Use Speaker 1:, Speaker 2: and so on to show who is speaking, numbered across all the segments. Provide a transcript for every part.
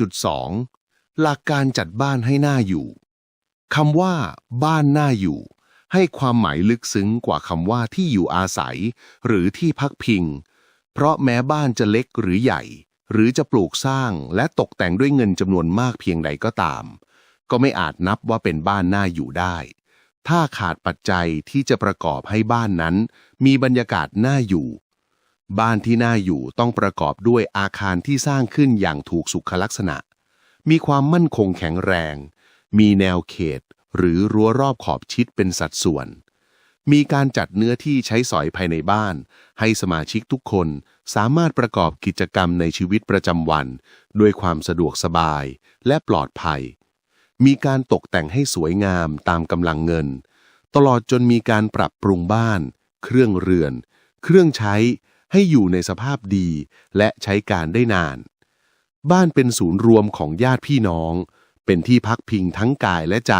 Speaker 1: 4.2 หลักการจัดบ้านให้น่าอยู่คำว่า บ้านน่าอยู่ ให้ความหมายลึกซึ้งกว่าคำว่าที่อยู่อาศัย หรือที่พักพิง เพราะแม้บ้านจะเล็กหรือใหญ่ หรือจะปลูกสร้างและตกแต่งด้วยเงินจำนวนมากเพียงใดก็ตาม ก็ไม่อาจนับว่าเป็นบ้านน่าอยู่ได้ ถ้าขาดปัจจัยที่จะประกอบให้บ้านนั้น มีบรรยากาศน่าอยู่ บ้านที่น่าอยู่ต้องประกอบด้วยอาคารที่สร้างขึ้นอย่างถูกสุขลักษณะ มีความมั่นคงแข็งแรง มีแนวเขต หรือรั้วรอบขอบชิดเป็นสัดส่วน มีการจัดเนื้อที่ใช้สอยภายในบ้าน ให้สมาชิกทุกคนสามารถประกอบกิจกรรมในชีวิตประจำวัน ด้วยความสะดวกสบายและปลอดภัย มีการตกแต่งให้สวยงามตามกำลังเงิน ตลอดจนมีการปรับปรุงบ้าน เครื่องเรือน เครื่องใช้ ให้อยู่ในสภาพดีและใช้การได้นาน บ้านเป็นศูนย์รวมของญาติพี่น้อง เป็นที่พักพิงทั้งกายและใจ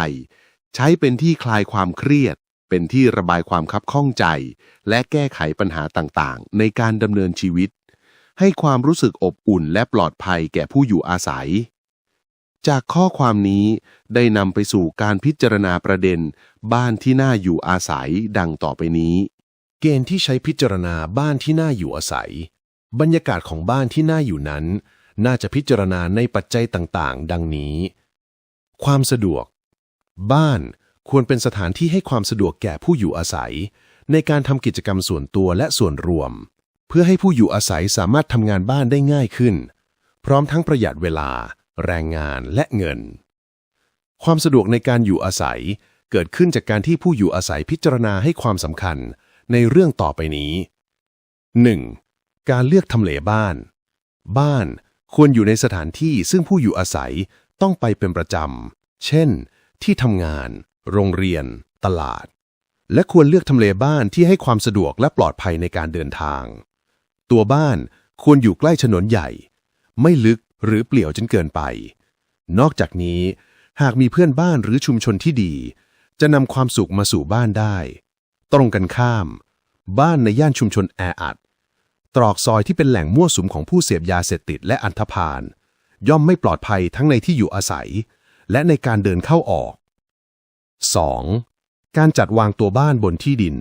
Speaker 1: ใช้เป็นที่คลายความเครียด เป็นที่ระบายความคับข้องใจ และแก้ไขปัญหาต่างๆ ในการดำเนินชีวิต ให้ความรู้สึกอบอุ่นและปลอดภัยแก่ผู้อยู่อาศัยจากข้อความนี้ได้นำไปสู่การพิจารณาประเด็น บ้านที่น่าอยู่อาศัยดังต่อไปนี้
Speaker 2: เกณฑ์ที่ใช้พิจารณาบ้านที่น่าอยู่อาศัย บรรยากาศของบ้านที่น่าอยู่นั้น น่าจะพิจารณาในปัจจัยต่างๆ ดังนี้ ความสะดวก บ้านควรเป็นสถานที่ให้ความสะดวกแก่ผู้อยู่อาศัย ในการทำกิจกรรมส่วนตัวและส่วนรวม เพื่อให้ผู้อยู่อาศัยสามารถทำงานบ้านได้ง่ายขึ้น พร้อมทั้งประหยัดเวลา แรงงานและเงิน ความสะดวกในการอยู่อาศัยเกิดขึ้นจากการที่ผู้อยู่อาศัยพิจารณาให้ความสำคัญ ในเรื่องต่อไปนี้ 1. การเลือกทำเลบ้าน บ้านควรอยู่ในสถานที่ซึ่งผู้อยู่อาศัยต้องไปเป็นประจำ เช่น ที่ทำงาน โรงเรียน ตลาด และควรเลือกทำเลบ้านที่ให้ความสะดวกและปลอดภัยในการเดินทาง ตัวบ้านควรอยู่ใกล้ถนนใหญ่ ไม่ลึกหรือเปลี่ยวจนเกินไป นอกจากนี้ หากมีเพื่อนบ้านหรือชุมชนที่ดี จะนำความสุขมาสู่บ้านได้ ตรงกันข้าม บ้านในย่านชุมชนแออัด ตรอกซอยที่เป็นแหล่งมั่วสุมของผู้เสพยาเสพติดและอันธพาลย่อมไม่ปลอดภัยทั้งในที่อยู่อาศัย และในการเดินเข้าออก 2. การจัดวางตัวบ้านบนที่ดิน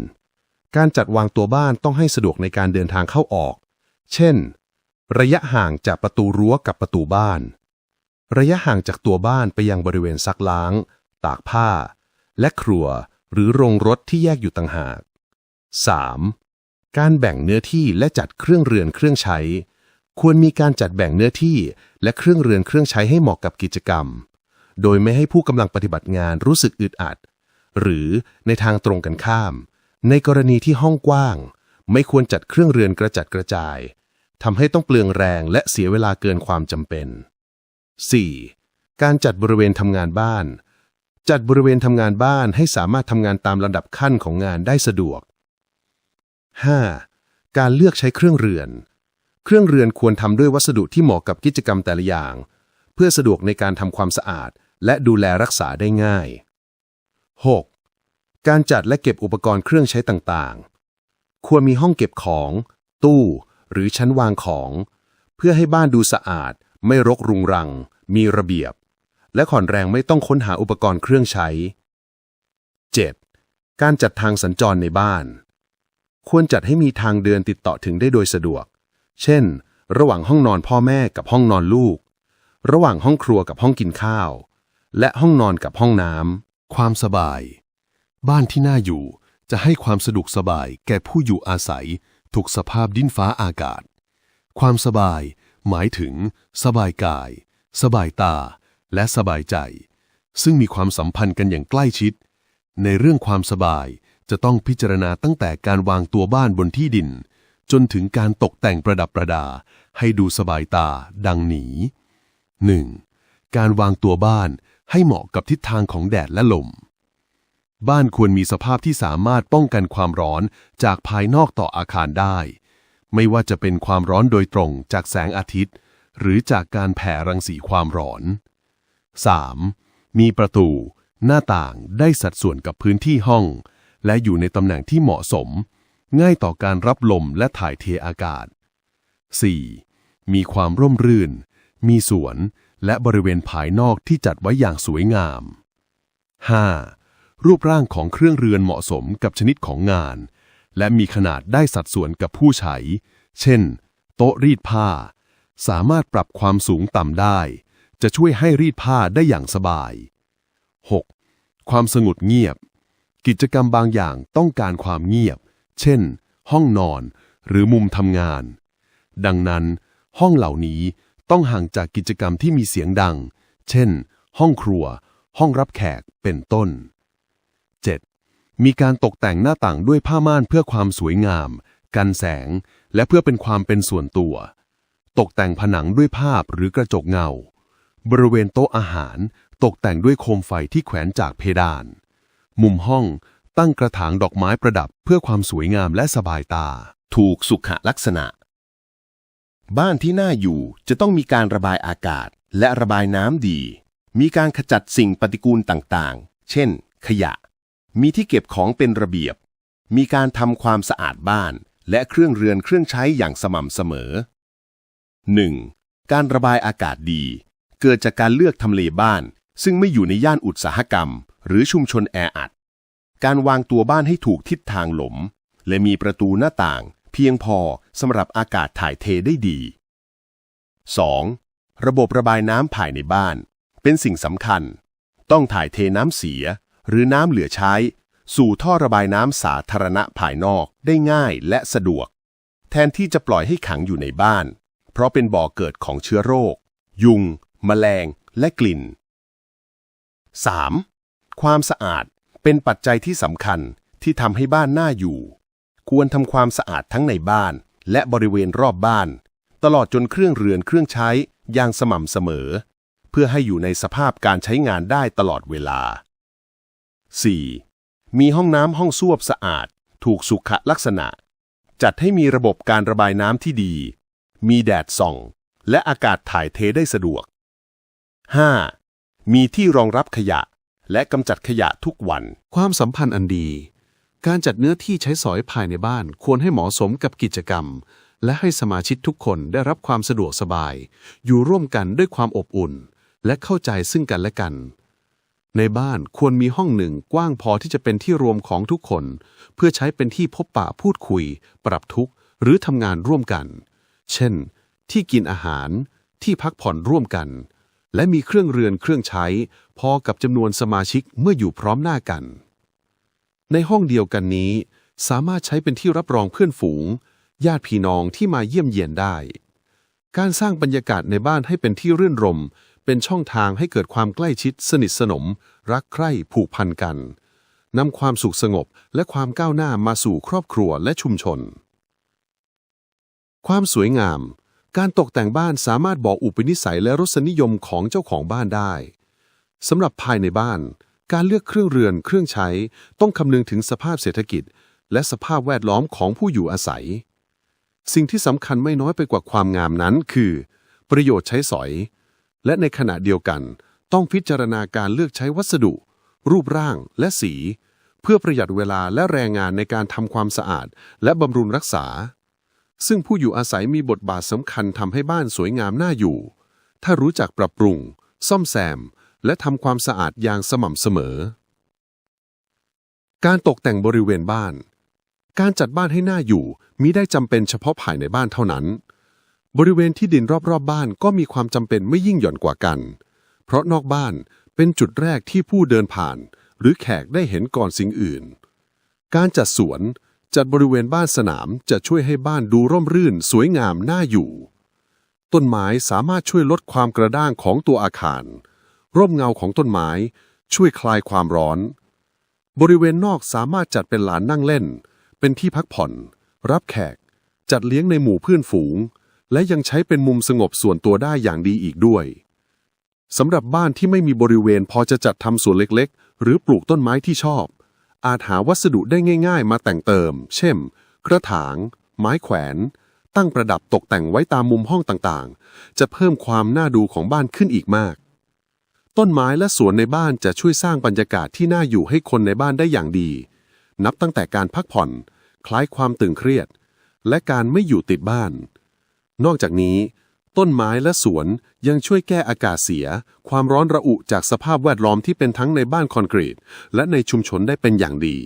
Speaker 2: การจัดวางตัวบ้านต้องให้สะดวกในการเดินทางเข้าออก เช่น ระยะห่างจากประตูรั้วกับประตูบ้าน ระยะห่างจากตัวบ้านไปยังบริเวณซักล้าง ตากผ้า และครัว หรือโรงรถที่แยกอยู่ต่างหาก 3. การแบ่งเนื้อที่และจัดเครื่องเรือนเครื่องใช้ ควรมีการจัดแบ่งเนื้อที่และเครื่องเรือนเครื่องใช้ให้เหมาะกับกิจกรรม โดยไม่ให้ผู้กำลังปฏิบัติงานรู้สึกอึดอัด หรือในทางตรงกันข้าม ในกรณีที่ห้องกว้าง ไม่ควรจัดเครื่องเรือนกระจัดกระจายทำให้ต้องเปลืองแรงและเสียเวลาเกินความจำเป็น 4. การจัดบริเวณทำงานบ้าน จัดบริเวณทำงานบ้านให้สามารถทำงานตามลำดับขั้นของงานได้สะดวก 5. การเลือกใช้เครื่องเรือน เครื่องเรือนควรทำด้วยวัสดุที่เหมาะกับกิจกรรมแต่ละอย่าง เพื่อสะดวกในการทำความสะอาด และดูแลรักษาได้ง่าย 6. การจัดและเก็บอุปกรณ์เครื่องใช้ต่างๆ ควรมีห้องเก็บของ ตู้ หรือชั้นวางของ เพื่อให้บ้านดูสะอาด ไม่รกรุงรัง มีระเบียบ และขอนแรงไม่ต้องค้นหาอุปกรณ์เครื่องใช้ 7. การจัดทางสัญจรในบ้าน ควรจัดให้มีทางเดินติดต่อถึงได้โดยสะดวก เช่น ระหว่างห้องนอนพ่อแม่กับห้องนอนลูก ระหว่างห้องครัวกับห้องกินข้าว และห้องนอนกับห้องน้ำ ความสบาย บ้านที่น่าอยู่จะให้ความสะดวกสบายแก่ผู้อยู่อาศัยทุกสภาพดินฟ้าอากาศ ความสบายหมายถึง สบายกาย สบายตา และสบายใจ ซึ่งมีความสัมพันธ์กันอย่างใกล้ชิด ในเรื่องความสบายจะต้องพิจารณาตั้งแต่การวางตัวบ้านบนที่ดิน จนถึงการตกแต่งประดับประดา ให้ดูสบายตาดังนี้ 1. การวางตัวบ้านให้เหมาะกับทิศทางของแดดและลม บ้านควรมีสภาพที่สามารถป้องกันความร้อนจากภายนอกต่ออาคารได้ ไม่ว่าจะเป็นความร้อนโดยตรงจากแสงอาทิตย์ หรือจากการแผ่รังสีความร้อน 3. มีประตู หน้าต่างได้สัดส่วนกับพื้นที่ห้อง และอยู่ในตำแหน่งที่เหมาะสม ง่ายต่อการรับลมและถ่ายเทอากาศ 4. มีความร่มรื่น มีสวน และบริเวณภายนอกที่จัดไว้อย่างสวยงาม 5. รูปร่างของเครื่องเรือนเหมาะสมกับชนิดของงาน และมีขนาดได้สัดส่วนกับผู้ใช้ เช่น โต๊ะรีดผ้า สามารถปรับความสูงต่ำได้ จะช่วยให้รีดผ้าได้อย่างสบาย 6. ความสงบเงียบ กิจกรรมบางอย่างต้องการความเงียบ เช่น ห้องนอน หรือมุมทำงาน ดังนั้น ห้องเหล่านี้ต้องห่างจากกิจกรรมที่มีเสียงดัง เช่น ห้องครัว ห้องรับแขกเป็นต้น 7. มีการตกแต่งหน้าต่างด้วยผ้าม่านเพื่อความสวยงาม กันแสง และเพื่อเป็นความเป็นส่วนตัว ตกแต่งผนังด้วยภาพหรือกระจกเงา บริเวณโต๊ะอาหารตกแต่งด้วยโคมไฟที่แขวนจากเพดาน มุมห้องตั้งกระถางดอกไม้ประดับเพื่อความสวยงามและสบายตา
Speaker 1: ถูกสุขลักษณะ บ้านที่น่าอยู่จะต้องมีการระบายอากาศและระบายน้ำดี มีการขจัดสิ่งปฏิกูลต่างๆ เช่น ขยะ มีที่เก็บของเป็นระเบียบ มีการทำความสะอาดบ้าน และเครื่องเรือนเครื่องใช้อย่างสม่ำเสมอ 1. การระบายอากาศดี เกิดจากการเลือกทำเลบ้าน ซึ่งไม่อยู่ในย่านอุตสาหกรรม หรือชุมชนแออัด การวางตัวบ้านให้ถูกทิศทางหลม และมีประตูหน้าต่าง เพียงพอสำหรับอากาศถ่ายเทได้ดี 2. ระบบระบายน้ำภายในบ้าน เป็นสิ่งสำคัญ ต้องถ่ายเทน้ำเสีย หรือน้ำเหลือใช้ สู่ท่อระบายน้ำสาธารณะภายนอกได้ง่ายและสะดวก แทนที่จะปล่อยให้ขังอยู่ในบ้าน เพราะเป็นบ่อเกิดของเชื้อโรค ยุง แมลง และกลิ่น 3. ความสะอาดเป็นปัจจัยที่สำคัญที่ทำให้บ้านน่าอยู่ ควรทำความสะอาดทั้งในบ้าน และบริเวณรอบบ้าน ตลอดจนเครื่องเรือนเครื่องใช้อย่างสม่ำเสมอ เพื่อให้อยู่ในสภาพการใช้งานได้ตลอดเวลา 4. มีห้องน้ำห้องส้วมสะอาด ถูกสุขลักษณะ จัดให้มีระบบการระบายน้ำที่ดี มีแดดส่อง และอากาศถ่ายเทได้สะดวก 5. มีที่รองรับขยะ และกำจัดขยะทุกวัน
Speaker 3: ความสัมพันธ์อันดี การจัดเนื้อที่ใช้สอยภายในบ้านควรให้เหมาะสมกับกิจกรรม และให้สมาชิกทุกคนได้รับความสะดวกสบาย อยู่ร่วมกันด้วยความอบอุ่น และเข้าใจซึ่งกันและกัน ในบ้านควรมีห้องหนึ่งกว้างพอที่จะเป็นที่รวมของทุกคน เพื่อใช้เป็นที่พบปะพูดคุย ปรับทุกข์หรือทำงานร่วมกัน เช่น ที่กินอาหาร ที่พักผ่อนร่วมกัน และมีเครื่องเรือนเครื่องใช้ พอกับจำนวนสมาชิกเมื่ออยู่พร้อมหน้ากัน ในห้องเดียวกันนี้ สามารถใช้เป็นที่รับรองเพื่อนฝูง ญาติพี่น้องที่มาเยี่ยมเยียนได้ การสร้างบรรยากาศในบ้านให้เป็นที่รื่นรม เป็นช่องทางให้เกิดความใกล้ชิด สนิทสนม รักใคร่ผูกพันกันนำความสุขสงบและความก้าวหน้ามาสู่ครอบครัวและชุมชน ความสวยงาม การตกแต่งบ้านสามารถบอกอุปนิสัยและรสนิยมของเจ้าของบ้านได้สำหรับภายในบ้าน การเลือกเครื่องเรือนเครื่องใช้ ต้องคำนึงถึงสภาพเศรษฐกิจ และสภาพแวดล้อมของผู้อยู่อาศัย สิ่งที่สำคัญไม่น้อยไปกว่าความงามนั้น คือ ประโยชน์ใช้สอย และในขณะเดียวกัน ต้องพิจารณาการเลือกใช้วัสดุ รูปร่างและสี เพื่อประหยัดเวลาและแรงงานในการทำความสะอาด และบำรุงรักษา ซึ่งผู้อยู่อาศัยมีบทบาทสำคัญทำให้บ้านสวยงามน่าอยู่ ถ้ารู้จักปรับปรุง ซ่อมแซม และทำความสะอาดอย่างสม่ำเสมอ การตกแต่งบริเวณบ้าน การจัดบ้านให้น่าอยู่มิได้จำเป็นเฉพาะภายในบ้านเท่านั้น บริเวณที่ดินรอบๆบบ้านก็มีความจำเป็นไม่ยิ่งหย่อนกว่ากัน เพราะนอกบ้านเป็นจุดแรกที่ผู้เดินผ่าน หรือแขกได้เห็นก่อนสิ่งอื่น การจัดสวน จัดบริเวณบ้านสนามจะช่วยให้บ้านดูร่มรื่นสวยงามน่าอยู่ ต้นไม้สามารถช่วยลดความกระด้างของตัวอาคาร ร่มเงาของต้นไม้ช่วยคลายความร้อน บริเวณนอกสามารถจัดเป็นลานนั่งเล่น เป็นที่พักผ่อน รับแขก จัดเลี้ยงในหมู่เพื่อนฝูง และยังใช้เป็นมุมสงบส่วนตัวได้อย่างดีอีกด้วยสำหรับบ้านที่ไม่มีบริเวณพอจะจัดทำสวนเล็กๆ หรือปลูกต้นไม้ที่ชอบ อาจหาวัสดุได้ง่าย ๆ มาแต่งเติม เช่น กระถาง ไม้แขวน ตั้งประดับตกแต่งไว้ตามมุมห้องต่างๆ จะเพิ่มความน่าดูของบ้านขึ้นอีกมาก ต้นไม้และสวนในบ้านจะช่วยสร้างบรรยากาศที่น่าอยู่ให้คนในบ้านได้อย่างดี นับตั้งแต่การพักผ่อน คลายความตึงเครียด และการไม่อยู่ติดบ้าน นอกจากนี้ ต้นไม้และสวนยังช่วยแก้อากาศเสีย ความร้อนระอุจากสภาพแวดล้อมที่เป็นทั้งในบ้านคอนกรีต และในชุมชนได้เป็นอย่างดี